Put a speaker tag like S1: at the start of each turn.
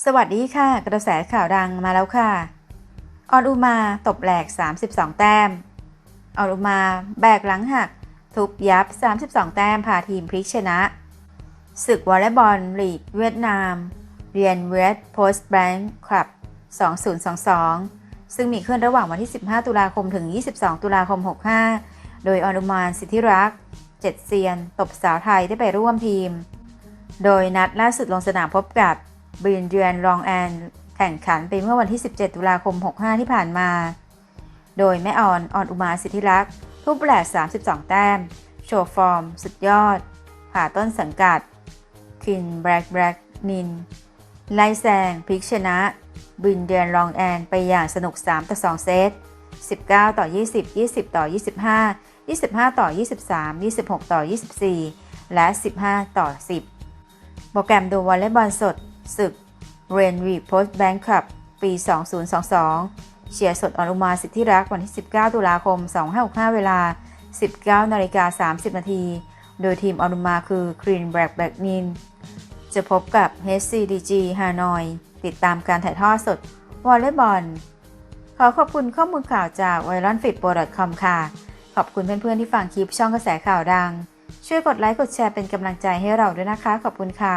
S1: สวัสดีค่ะ กระแสข่าวดังมาแล้วค่ะ ออนอุมาตบแหลก 32 แต้ม ออนอุมาแบกหลังหัก ทุบยับ 32 แต้มพาทีมพลิกชนะ ศึกวอลเลย์บอลลีกเวียดนาม เรียนเวสโพสต์แบงค์คลับ 2022 ซึ่งมีขึ้นระหว่างวันที่ 15 ตุลาคมถึง 22 ตุลาคม 65 โดยออนุมานสิทธิรักษ์เจ็ดเซียน ตบสาวไทยได้ไปร่วมทีม โดยนัดล่าสุดลงสนามพบกับ บินเดียนรองแอน แข่งขันไปเมื่อวันที่ 17 ตุลาคม 65 ที่ผ่านมา โดยแม่ออนออนอุมาสิทธิรักษ์ทุบแหลก32 แต้ม โชว์ฟอร์ม สุดยอด ผ่าต้นสังกัด คินแบล็กแบล็กนิน ไล่แซงพลิกชนะ บินเดียนรองแอน ไปอย่างสนุก 3 ต่อ 2 เซต 19 ต่อ 20 20 ต่อ 25 25 ต่อ 23 26 ต่อ 24 และ 15 ต่อ 10 โปรแกรมดูวอลเลย์บอลสด ศึกเรนวีโพสต์แบงค์คับ ปี 2022 เชียร์สดอนุมาสิทธิรักวันที่ 19 ตุลาคม 2565 เวลา 19นาฬิกา30 นาที โดยทีมอนุมาคือครีนแบล็กแบล็กนิน จะพบกับ HCDG ฮานอย ติดตามการถ่ายทอดสดวอลเลย์บอล ขอขอบคุณข้อมูลข่าวจาก w i r o n f i t p r o c o m ค่ะ ขอบคุณเพื่อนๆที่ฟังคลิปช่องกระแสข่าวดัง ช่วยกดไลค์กดแชร์เป็นกำลังใจให้เราด้วยนะคะ ขอบคุณค่ะ